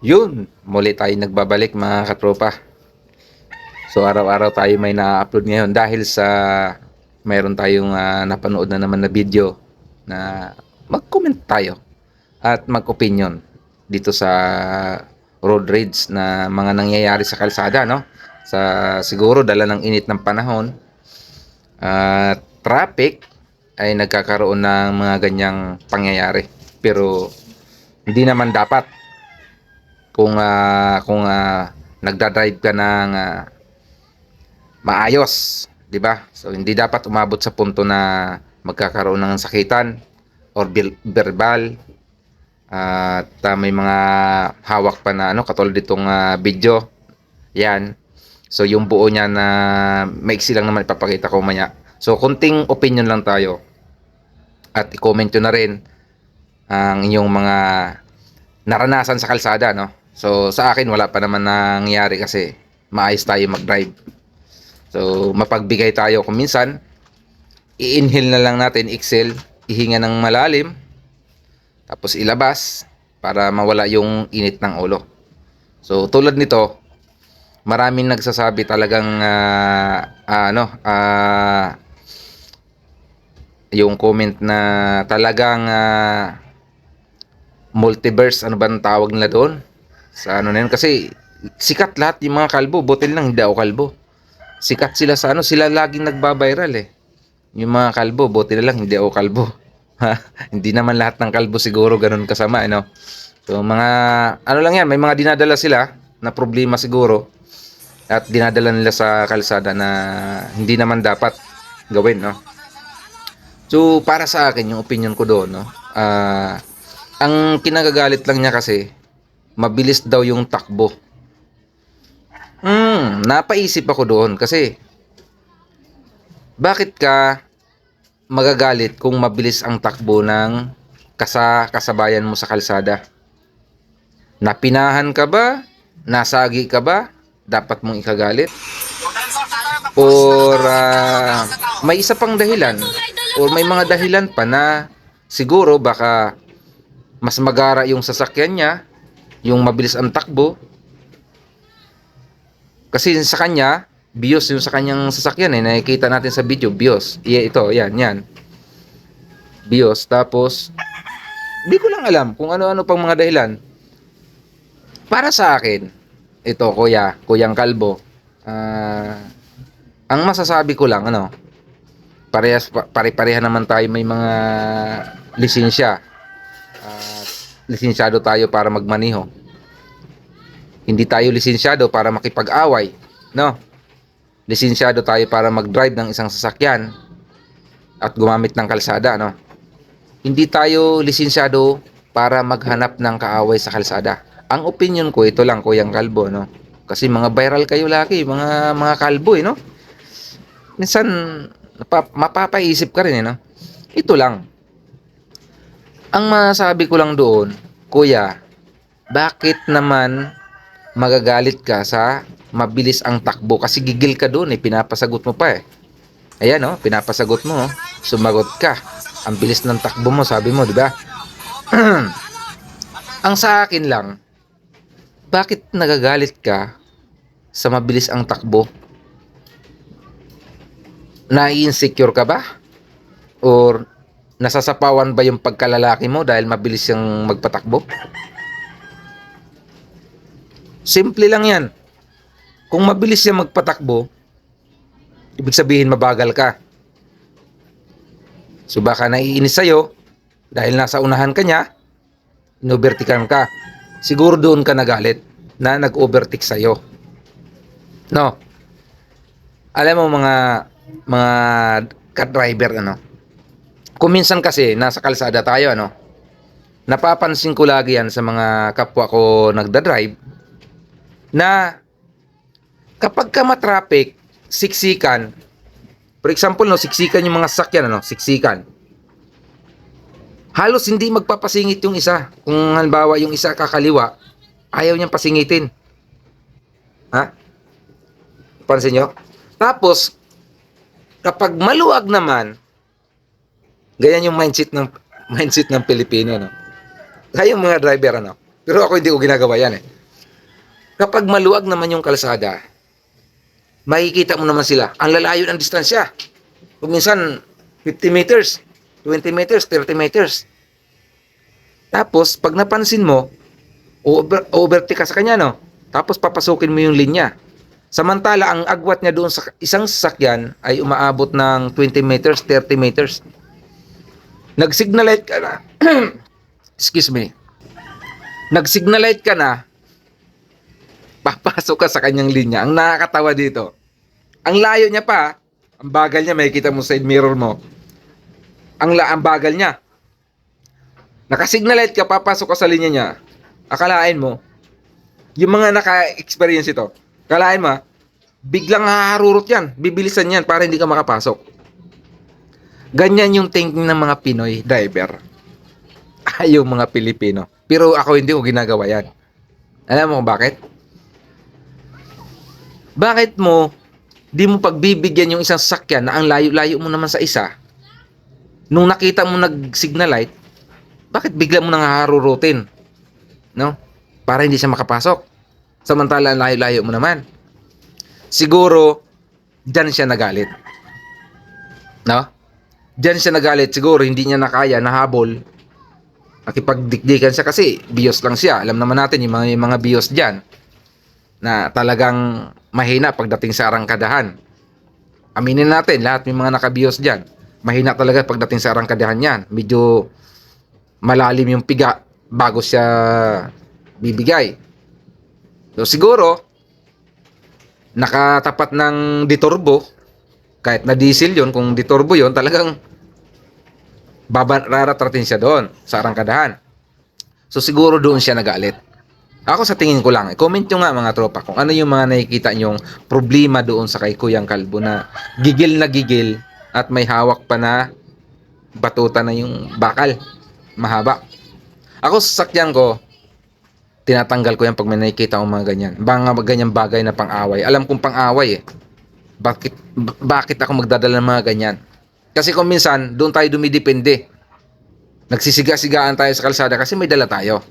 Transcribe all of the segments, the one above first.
Yun, muli tayo nagbabalik mga katropa. So araw-araw tayo may na-upload ngayon dahil sa mayroon tayong ah, napanood na naman na video na mag-comment tayo at mag-opinion dito sa road rage na mga nangyayari sa kalsada, no? Sa siguro dala ng init ng panahon at traffic ay nagkakaroon ng mga ganyang pangyayari. Pero hindi naman dapat kung ah, kung ah, nagda-drive ka ng ah, maayos, 'di ba? So hindi dapat umabot sa punto na magkakaroon ng sakitan or verbal at ah, may mga hawak pa na ano katulad ditong ah, video. Yan. So yung buo niya na maiksi lang naman ipapakita ko maya. So kunting opinion lang tayo. At i-comment nyo na rin ang inyong mga naranasan sa kalsada, no? So, sa akin, wala pa naman nangyari kasi maayos tayo mag-drive. So, mapagbigay tayo kung minsan, i-inhale na lang natin, exhale, ihinga ng malalim, tapos ilabas para mawala yung init ng ulo. So, tulad nito, maraming nagsasabi talagang ah, ano, ah, yung comment na talagang ah, multiverse ano ba ang tawag nila doon sa ano na yun kasi sikat lahat yung mga kalbo. Butil lang hindi ako kalbo. Sikat sila sa ano. Sila laging nagbabiral eh. Yung mga kalbo buti na lang hindi ako kalbo. Hindi naman lahat ng kalbo siguro ganun kasama ano so mga ano lang yan may mga dinadala sila na problema siguro. At dinadala nila sa kalsada na hindi naman dapat gawin no? So, para sa akin, yung opinion ko doon, no? ah, ang kinagagalit lang niya kasi, mabilis daw yung takbo. Hmm, napaisip ako doon kasi, bakit ka magagalit kung mabilis ang takbo ng kasa kasabayan mo sa kalsada? Napinahan ka ba? Nasagi ka ba? Dapat mong ikagalit? Or ah, may isa pang dahilan or may mga dahilan pa na siguro baka mas magara yung sasakyan niya, yung mabilis ang takbo. Kasi sa kanya, bios yung sa kanyang sasakyan eh, nakikita natin sa video, bios. Yeah, ito, yan, yan. Bios, tapos, di ko lang alam kung ano-ano pang mga dahilan. Para sa akin, ito, kuya, kuyang kalbo, ah, ang masasabi ko lang, ano, parehas pa- pare-pareha naman tayo may mga lisensya. At lisensyado tayo para magmaniho. Hindi tayo lisensyado para makipag-away, no? Lisensyado tayo para mag-drive ng isang sasakyan at gumamit ng kalsada, no? Hindi tayo lisensyado para maghanap ng kaaway sa kalsada. Ang opinion ko ito lang, Kuyang Kalbo, no? Kasi mga viral kayo lagi, mga mga kalbo, eh, no? minsan mapapaisip ka rin eh, no? Ito lang. Ang masabi ko lang doon, kuya, bakit naman magagalit ka sa mabilis ang takbo? Kasi gigil ka doon eh, pinapasagot mo pa eh. Ayan no, pinapasagot mo, oh. sumagot ka. Ang bilis ng takbo mo, sabi mo, di ba? ang sa akin lang, bakit nagagalit ka sa mabilis ang takbo? nai-insecure ka ba? Or nasasapawan ba yung pagkalalaki mo dahil mabilis yung magpatakbo? Simple lang yan. Kung mabilis yung magpatakbo, ibig sabihin mabagal ka. So baka naiinis sa'yo dahil nasa unahan ka niya, inovertikan ka. Siguro doon ka nagalit na nag-overtake sa'yo. No? Alam mo mga mga car driver ano. Kung minsan kasi nasa kalsada tayo ano. Napapansin ko lagi yan sa mga kapwa ko nagda-drive na kapag ka matraffic, siksikan. For example, no, siksikan yung mga sasakyan ano, siksikan. Halos hindi magpapasingit yung isa. Kung halimbawa yung isa kakaliwa, ayaw niyang pasingitin. Ha? Pansin nyo? Tapos, kapag maluwag naman, ganyan yung mindset ng mindset ng Pilipino, no? Kayong mga driver, ano? Pero ako hindi ko ginagawa yan eh. Kapag maluwag naman yung kalsada, makikita mo naman sila. Ang lalayo ng distansya. Kung minsan, 50 meters, 20 meters, 30 meters. Tapos, pag napansin mo, over, overtake ka sa kanya, no? Tapos, papasukin mo yung linya. Samantala, ang agwat niya doon sa isang sasakyan ay umaabot ng 20 meters, 30 meters. Nag-signalite ka na. Excuse me. Nag-signalite ka na, papasok ka sa kanyang linya. Ang nakakatawa dito. Ang layo niya pa, ang bagal niya, makikita mo sa side mirror mo. Ang, la, ang bagal niya. Nakasignalite ka, papasok ka sa linya niya. Akalain mo, yung mga naka-experience ito, akalain mo, ah, biglang haharurot yan. Bibilisan yan para hindi ka makapasok. Ganyan yung thinking ng mga Pinoy driver. Ayaw mga Pilipino. Pero ako hindi ko ginagawa yan. Alam mo bakit? Bakit mo di mo pagbibigyan yung isang sasakyan na ang layo-layo mo naman sa isa? Nung nakita mo nag-signal light, bakit bigla mo nang harurutin? No? Para hindi siya makapasok. Samantala layo-layo mo naman. Siguro, dyan siya nagalit. No? Dyan siya nagalit. Siguro, hindi niya nakaya, nahabol. Nakipagdikdikan siya kasi bios lang siya. Alam naman natin yung mga, yung mga bios dyan na talagang mahina pagdating sa arangkadahan. Aminin natin, lahat yung mga nakabios dyan. Mahina talaga pagdating sa arangkadahan yan. Medyo malalim yung piga bago siya bibigay. So siguro, nakatapat ng diturbo, kahit na diesel yon kung diturbo yon talagang raratratin siya doon sa arangkadahan. So siguro doon siya nagalit. Ako sa tingin ko lang, comment nyo nga mga tropa kung ano yung mga nakikita nyong problema doon sa kay Kuyang Kalbo na gigil na gigil at may hawak pa na batuta na yung bakal. Mahaba. Ako sa sakyan ko, tinatanggal ko yan pag may nakikita akong mga ganyan. Mga ganyang bagay na pang-away. Alam kong pang-away eh. Bakit, bakit ako magdadala ng mga ganyan? Kasi kung minsan, doon tayo dumidepende. Nagsisiga-sigaan tayo sa kalsada kasi may dala tayo.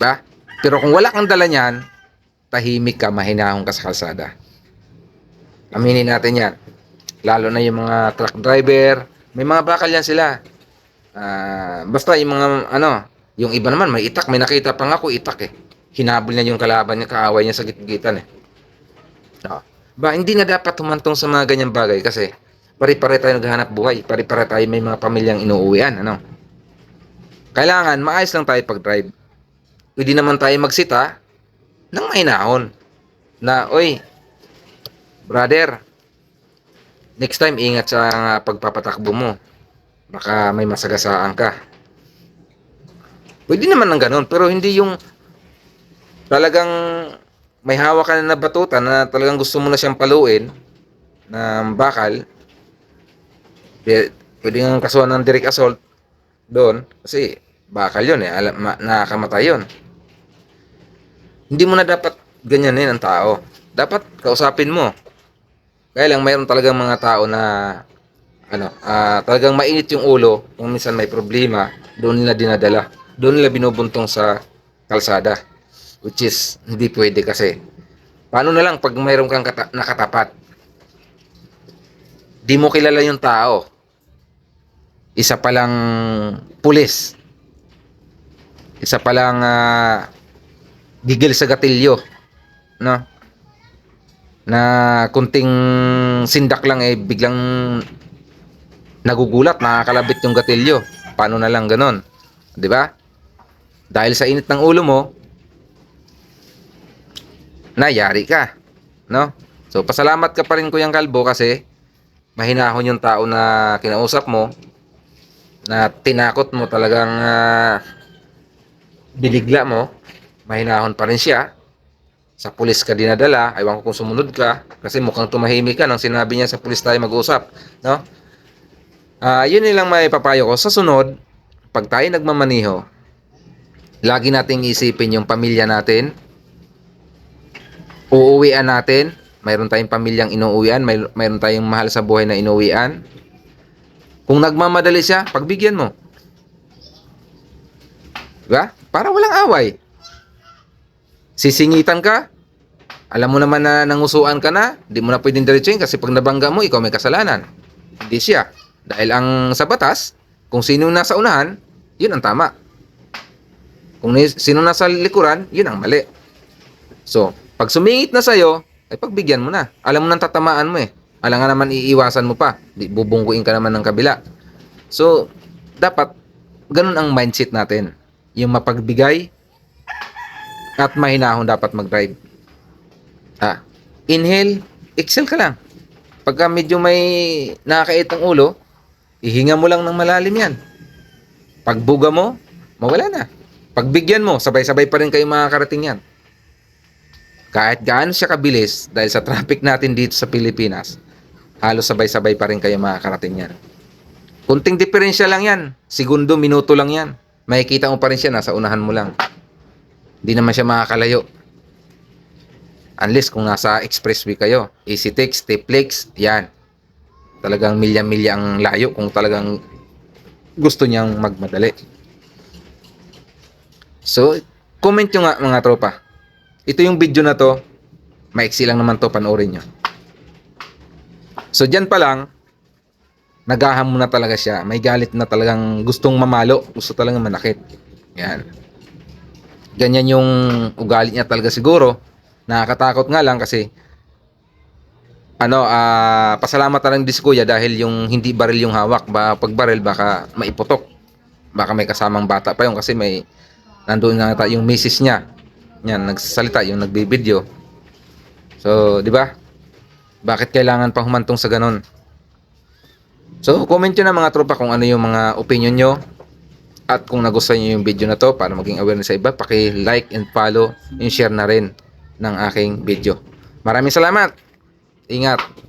Ba? Pero kung wala kang dala niyan, tahimik ka, mahinahon ka sa kalsada. Aminin natin yan. Lalo na yung mga truck driver, may mga bakal yan sila. Ah, basta yung mga ano, yung iba naman may itak, may nakita pa nga ako itak eh. Hinabol niya yung kalaban niya, kaaway niya sa gitgitan eh. No. Ba, hindi na dapat humantong sa mga ganyang bagay kasi pare-pare tayo naghahanap buhay, pare-pare tayo may mga pamilyang inuuwian, ano. Kailangan maayos lang tayo pag-drive. Pwede naman tayo magsita ng mahinahon na, oy, brother, next time ingat sa pagpapatakbo mo. Baka may masagasaan ka. Pwede naman ng ganun, pero hindi yung talagang may hawak ka na na batuta na talagang gusto mo na siyang paluin na bakal. Pwede, nga kasuhan ng direct assault doon kasi bakal yun eh, alam, ma, nakakamatay yun. Hindi mo na dapat ganyanin ang tao. Dapat kausapin mo. Kaya lang mayroon talagang mga tao na ano, ah, talagang mainit yung ulo kung minsan may problema, doon nila dinadala. Doon nila binubuntong sa kalsada. Which is, hindi pwede kasi. Paano na lang pag mayroon kang kata- nakatapat? Di mo kilala yung tao. Isa palang pulis. Isa palang ah, gigil sa gatilyo. No? Na kunting sindak lang eh biglang nagugulat, nakakalabit yung gatilyo. Paano na lang ganon? 'Di ba? Dahil sa init ng ulo mo, nayari ka. No? So, pasalamat ka pa rin Kuyang Kalbo kasi mahinahon yung tao na kinausap mo na tinakot mo talagang ah, binigla mo. Mahinahon pa rin siya. Sa pulis ka dinadala. Aywan ko kung sumunod ka. Kasi mukhang tumahimik ka nang sinabi niya sa pulis tayo mag-usap. No? Ah, yun nilang may papayo ko. Sa sunod, pag tayo nagmamaniho, lagi nating isipin yung pamilya natin. Uuwian natin. Mayroon tayong pamilyang inuuwian. May, mayroon tayong mahal sa buhay na inuwian. Kung nagmamadali siya, pagbigyan mo. Diba? Para walang away. Sisingitan ka, alam mo naman na nangusuan ka na, di mo na pwedeng diretsuhin kasi pag nabangga mo, ikaw may kasalanan. Hindi siya. Dahil ang sa batas, kung sino nasa unahan, yun ang tama. Kung sino nasa likuran, yun ang mali. So, pag sumingit na sa'yo, ay pagbigyan mo na. Alam mo nang tatamaan mo eh. Alam nga naman iiwasan mo pa. Di, bubungguin ka naman ng kabila. So, dapat ganun ang mindset natin. Yung mapagbigay at mahinahon dapat mag-drive. Ah, inhale, exhale ka lang. Pagka medyo may nakakait ang ulo, ihinga mo lang ng malalim yan. Pagbuga mo, mawala na. Pagbigyan mo, sabay-sabay pa rin kayo makakarating yan. Kahit gaano siya kabilis, dahil sa traffic natin dito sa Pilipinas, halos sabay-sabay pa rin kayo makakarating yan. Kunting diferensya lang yan. Segundo, minuto lang yan. Makikita mo pa rin siya, nasa unahan mo lang. Hindi naman siya makakalayo. Unless kung nasa expressway kayo, EasyTex, Tiplex, yan. Talagang milya-milya ang layo kung talagang gusto niyang magmadali. So, comment nyo nga mga tropa. Ito yung video na to, maiksi lang naman to, panoorin nyo. So, dyan pa lang, naghahamon na talaga siya. May galit na talagang gustong mamalo. Gusto talagang manakit. Yan. Ganyan yung ugali niya talaga siguro. Nakakatakot nga lang kasi ano, ah pasalamat na lang din si Kuya dahil yung hindi baril yung hawak. Ba, pag baril baka maiputok. Baka may kasamang bata pa yun kasi may nandoon nga yung misis niya. Yan, nagsasalita, yung nagbibideo. So, di ba? Bakit kailangan pang humantong sa ganun? So, comment nyo na mga tropa kung ano yung mga opinion nyo. At kung nagustuhan nyo yung video na to para maging awareness sa iba, paki-like and follow and share na rin ng aking video. Maraming salamat. Ingat.